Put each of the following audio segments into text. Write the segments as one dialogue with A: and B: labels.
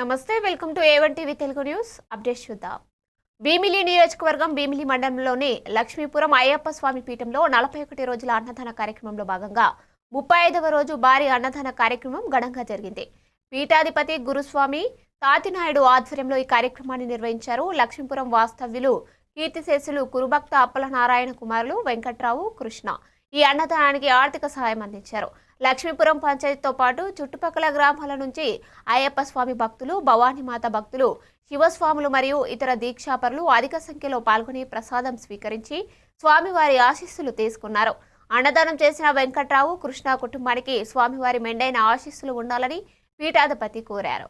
A: నమస్తే welcome to A one TV Telugu news. Update చూద్దాం. భీమిలి నియోజకవర్గం భీమిలి మండలంలోని లక్ష్మీపురం అయ్యప్ప స్వామి పీఠంలో నలభై ఒకటి రోజుల అన్నదాన కార్యక్రమంలో భాగంగా ముప్పై ఐదవ రోజు భారీ అన్నదాన కార్యక్రమం ఘనంగా జరిగింది. పీఠాధిపతి గురుస్వామి తాతినాయుడు ఆధ్వర్యంలో ఈ కార్యక్రమాన్ని నిర్వహించారు లక్ష్మీపురం వాస్తవ్యులు కీర్తిశేషులు కురుభక్త అప్పల నారాయణ కుమారులు వెంకట్రావు కృష్ణ. ఈ అన్నదానానికి ఆర్థిక సహాయం అందించారు. లక్ష్మీపురం పంచాయతీతో పాటు చుట్టుపక్కల గ్రామాల నుంచి అయ్యప్ప స్వామి భక్తులు భవానీమాత భక్తులు శివస్వాములు మరియు ఇతర దీక్షాపరులు అధిక సంఖ్యలో పాల్గొని ప్రసాదం స్వీకరించి స్వామివారి ఆశీస్సులు తీసుకున్నారు. అన్నదానం చేసిన వెంకట్రావు కృష్ణ కుటుంబానికి స్వామివారి మెండైన ఆశీస్సులు ఉండాలని పీఠాధిపతి కోరారు.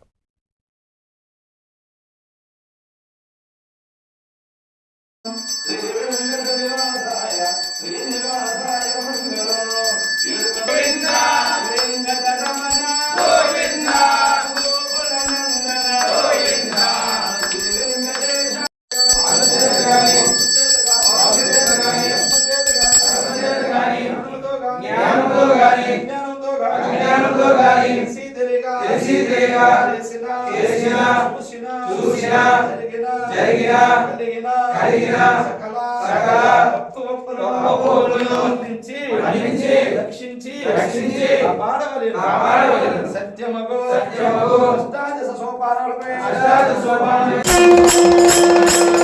B: జ్ఞానంతో గాని అజ్ఞానంతో గాని
C: తెలిసి తెలియక.
B: తెలిసి తెలియక.
C: చేసిన
B: చేసిన
C: చూసిన.
B: చూసిన.
C: జరిగిన.
B: జరిగిన.
C: కలిగిన.
B: కలిగిన.
C: సకల.
B: సకల.
C: తప్పు ఒప్పులు
B: ఒప్పులను
C: మన్నించి
B: మన్నించి
C: రక్షించి.
B: రక్షించి.
C: కాపాడవలెను.
B: కాపాడవలెను.
C: సత్యమగు.
B: సత్యమగు.
C: అష్టాదశ సోపానాలపై
B: అష్టాదశ సోపానాలు